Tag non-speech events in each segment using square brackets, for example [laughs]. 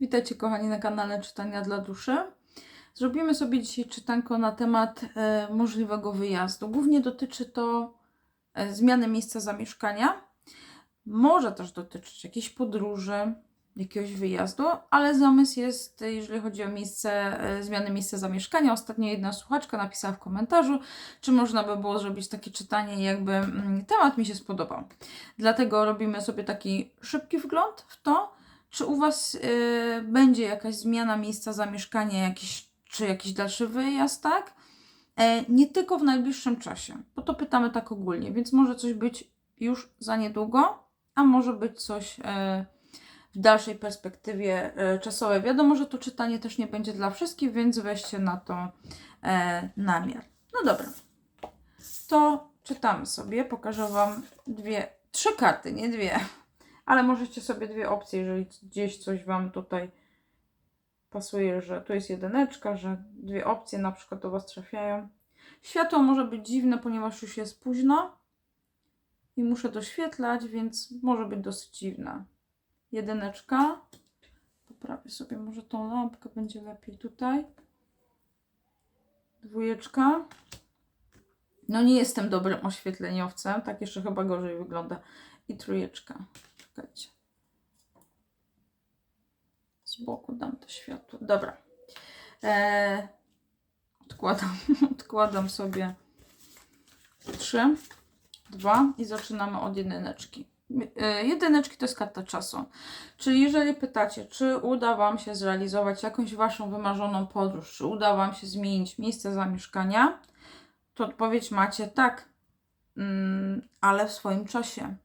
Witajcie kochani na kanale Czytania dla Duszy. Zrobimy sobie dzisiaj czytanko na temat e, możliwego wyjazdu. Głównie dotyczy to e, zmiany miejsca zamieszkania. Może też dotyczyć jakiejś podróży, jakiegoś wyjazdu, ale zamysł jest, jeżeli chodzi o miejsce, e, zmiany miejsca zamieszkania. Ostatnio jedna słuchaczka napisała w komentarzu, czy można by było zrobić takie czytanie, jakby mm, temat mi się spodobał. Dlatego robimy sobie taki szybki wgląd w to, czy u Was y, będzie jakaś zmiana miejsca zamieszkania, jakiś, czy jakiś dalszy wyjazd, tak? E, nie tylko w najbliższym czasie, bo to pytamy tak ogólnie, więc może coś być już za niedługo, a może być coś e, w dalszej perspektywie e, czasowej. Wiadomo, że to czytanie też nie będzie dla wszystkich, więc weźcie na to e, namiar. No dobra, to czytamy sobie. Pokażę Wam dwie, trzy karty, nie dwie ale możecie sobie dwie opcje, jeżeli gdzieś coś Wam tutaj pasuje, że tu jest jedyneczka, że dwie opcje na przykład do Was trafiają. Światło może być dziwne, ponieważ już jest późno i muszę doświetlać, więc może być dosyć dziwne. Jedyneczka. Poprawię sobie może tą lampkę, będzie lepiej tutaj. Dwójeczka. No nie jestem dobrym oświetleniowcem, tak jeszcze chyba gorzej wygląda. I trójeczka. Czekajcie. Z boku dam to światło. Dobra. Eee, odkładam, [laughs] odkładam sobie trzy, dwa i zaczynamy od jedyneczki. E, Jedyneczki to jest karta czasu. Czyli jeżeli pytacie, czy uda Wam się zrealizować jakąś Waszą wymarzoną podróż, czy uda Wam się zmienić miejsce zamieszkania, to odpowiedź macie tak, mm, ale w swoim czasie.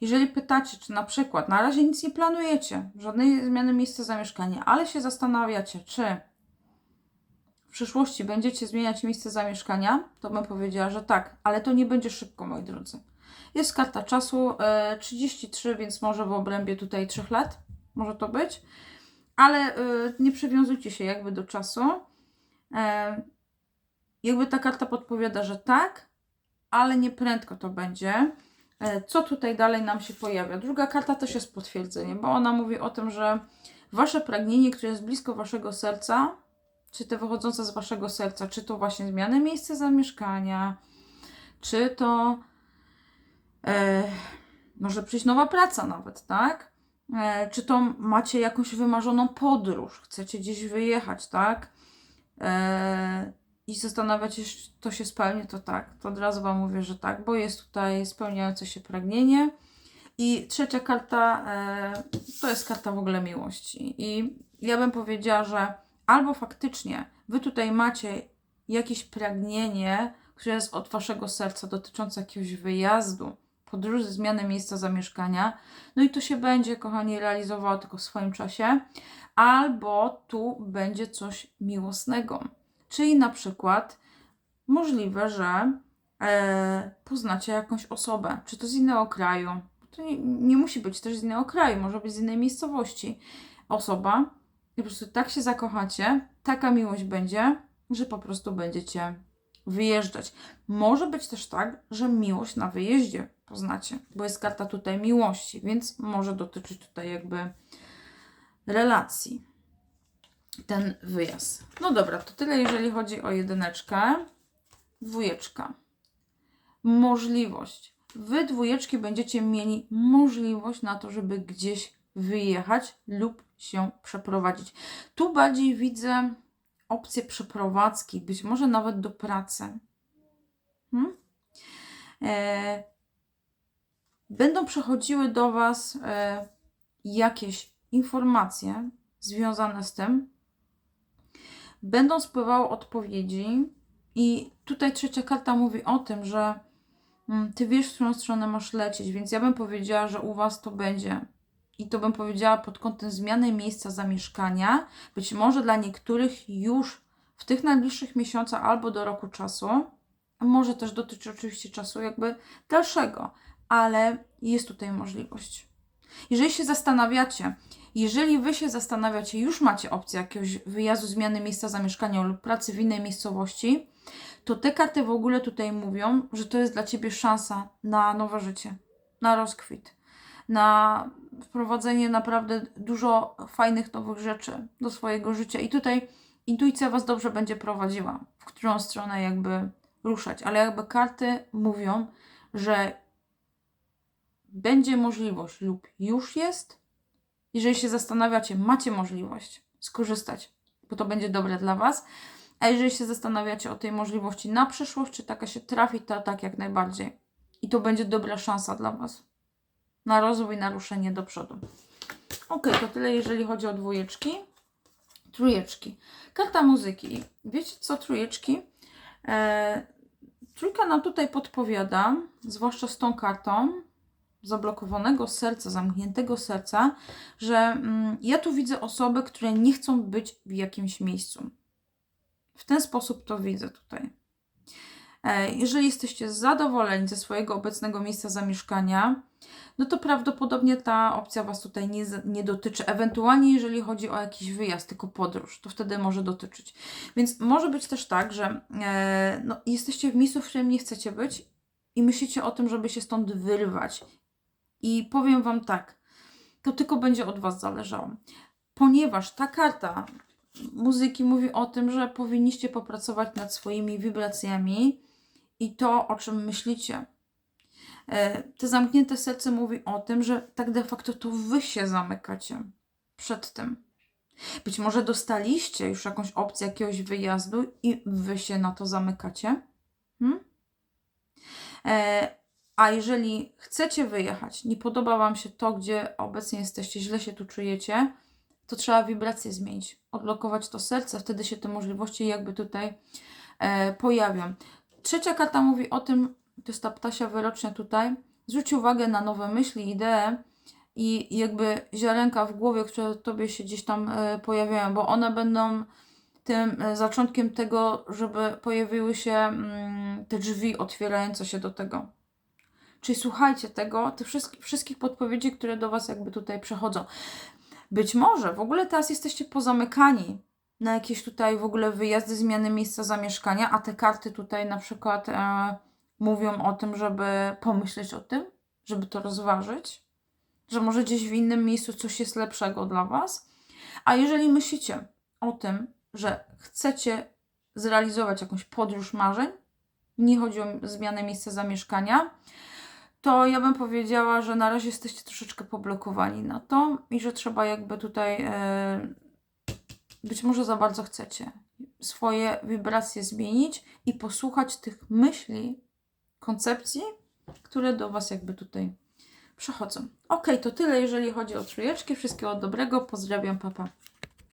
Jeżeli pytacie, czy na przykład na razie nic nie planujecie, żadnej zmiany miejsca zamieszkania, ale się zastanawiacie, czy w przyszłości będziecie zmieniać miejsce zamieszkania, to bym powiedziała, że tak, ale to nie będzie szybko, moi drodzy. Jest karta czasu e, 33, więc może w obrębie tutaj 3 lat może to być, ale e, nie przywiązujcie się jakby do czasu. E, jakby ta karta podpowiada, że tak, ale nie prędko to będzie. E, Co tutaj dalej nam się pojawia? Druga karta też jest potwierdzeniem, bo ona mówi o tym, że wasze pragnienie, które jest blisko waszego serca, czy te wychodzące z waszego serca, czy to właśnie zmiany miejsca zamieszkania, czy to e, może przyjść nowa praca nawet, tak? E, czy to macie jakąś wymarzoną podróż, chcecie gdzieś wyjechać, tak? E, i zastanawiacie się, czy to się spełni, to tak, to od razu Wam mówię, że tak, bo jest tutaj spełniające się pragnienie. I trzecia karta e, to jest karta w ogóle miłości. I ja bym powiedziała, że albo faktycznie Wy tutaj macie jakieś pragnienie, które jest od Waszego serca dotyczące jakiegoś wyjazdu, podróży, zmiany miejsca zamieszkania, no i to się będzie, kochani, realizowało tylko w swoim czasie, albo tu będzie coś miłosnego Czyli na przykład możliwe, że e, poznacie jakąś osobę, czy to z innego kraju. To nie, nie musi być też z innego kraju, może być z innej miejscowości. Osoba i po prostu tak się zakochacie, taka miłość będzie, że po prostu będziecie wyjeżdżać. Może być też tak, że miłość na wyjeździe poznacie, bo jest karta tutaj miłości, więc może dotyczyć tutaj jakby relacji ten wyjazd. No dobra, to tyle jeżeli chodzi o jedyneczkę. Dwójeczka. Możliwość. Wy dwójeczki będziecie mieli możliwość na to, żeby gdzieś wyjechać lub się przeprowadzić. Tu bardziej widzę opcję przeprowadzki, być może nawet do pracy. Hmm? E, będą przechodziły do Was e, jakieś informacje związane z tym, będą spływały odpowiedzi. I tutaj trzecia karta mówi o tym, że mm, ty wiesz, w którą stronę masz lecieć, więc ja bym powiedziała, że u was to będzie. I to bym powiedziała pod kątem zmiany miejsca zamieszkania. Być może dla niektórych już w tych najbliższych miesiącach albo do roku czasu. Może też dotyczy oczywiście czasu jakby dalszego, ale jest tutaj możliwość. Jeżeli się zastanawiacie, jeżeli Wy się zastanawiacie, już macie opcję jakiegoś wyjazdu, zmiany miejsca zamieszkania lub pracy w innej miejscowości, to te karty w ogóle tutaj mówią, że to jest dla Ciebie szansa na nowe życie, na rozkwit. na wprowadzenie naprawdę dużo fajnych nowych rzeczy do swojego życia. I tutaj intuicja Was dobrze będzie prowadziła, w którą stronę jakby ruszać. Ale jakby karty mówią, że będzie możliwość lub już jest. Jeżeli się zastanawiacie, macie możliwość skorzystać, bo to będzie dobre dla Was. A jeżeli się zastanawiacie o tej możliwości na przyszłość, czy taka się trafi, to tak jak najbardziej. I to będzie dobra szansa dla Was na rozwój, na ruszenie do przodu. Ok, to tyle jeżeli chodzi o dwójeczki. Trójeczki. Karta muzyki. Wiecie co, trójeczki? E, trójka nam tutaj podpowiada, zwłaszcza z tą kartą, zablokowanego serca, zamkniętego serca, że mm, ja tu widzę osoby, które nie chcą być w jakimś miejscu. W ten sposób to widzę tutaj. E, Jeżeli jesteście zadowoleni ze swojego obecnego miejsca zamieszkania, no to prawdopodobnie ta opcja Was tutaj nie, nie dotyczy. Ewentualnie, jeżeli chodzi o jakiś wyjazd, tylko podróż, to wtedy może dotyczyć. Więc może być też tak, że e, no, jesteście w miejscu, w którym nie chcecie być i myślicie o tym, żeby się stąd wyrwać. I powiem Wam tak, to tylko będzie od Was zależało. Ponieważ ta karta muzyki mówi o tym, że powinniście popracować nad swoimi wibracjami i to, o czym myślicie. E, Te zamknięte serce mówi o tym, że tak de facto to wy się zamykacie przed tym. Być może dostaliście już jakąś opcję jakiegoś wyjazdu i wy się na to zamykacie. Hmm? E, a jeżeli chcecie wyjechać, nie podoba Wam się to, gdzie obecnie jesteście, źle się tu czujecie, to trzeba wibrację zmienić, odblokować to serce, wtedy się te możliwości jakby tutaj e, pojawią. Trzecia karta mówi o tym, to jest ta ptasia wyrocznia tutaj, zwróć uwagę na nowe myśli, idee i jakby ziarenka w głowie, które Tobie się gdzieś tam e, pojawiają, bo one będą tym e, zaczątkiem tego, żeby pojawiły się mm, te drzwi otwierające się do tego. Czyli słuchajcie tego, tych wszystkich, wszystkich podpowiedzi, które do Was jakby tutaj przechodzą. Być może w ogóle teraz jesteście pozamykani na jakieś tutaj w ogóle wyjazdy, zmiany miejsca zamieszkania, a te karty tutaj na przykład e, mówią o tym, żeby pomyśleć o tym, żeby to rozważyć, że może gdzieś w innym miejscu coś jest lepszego dla Was. A jeżeli myślicie o tym, że chcecie zrealizować jakąś podróż marzeń, nie chodzi o zmianę miejsca zamieszkania, to ja bym powiedziała, że na razie jesteście troszeczkę poblokowani na to i że trzeba jakby tutaj e, być może za bardzo chcecie swoje wibracje zmienić i posłuchać tych myśli, koncepcji, które do Was jakby tutaj przychodzą. Ok, to tyle, jeżeli chodzi o trójeczki. Wszystkiego dobrego. Pozdrawiam, papa.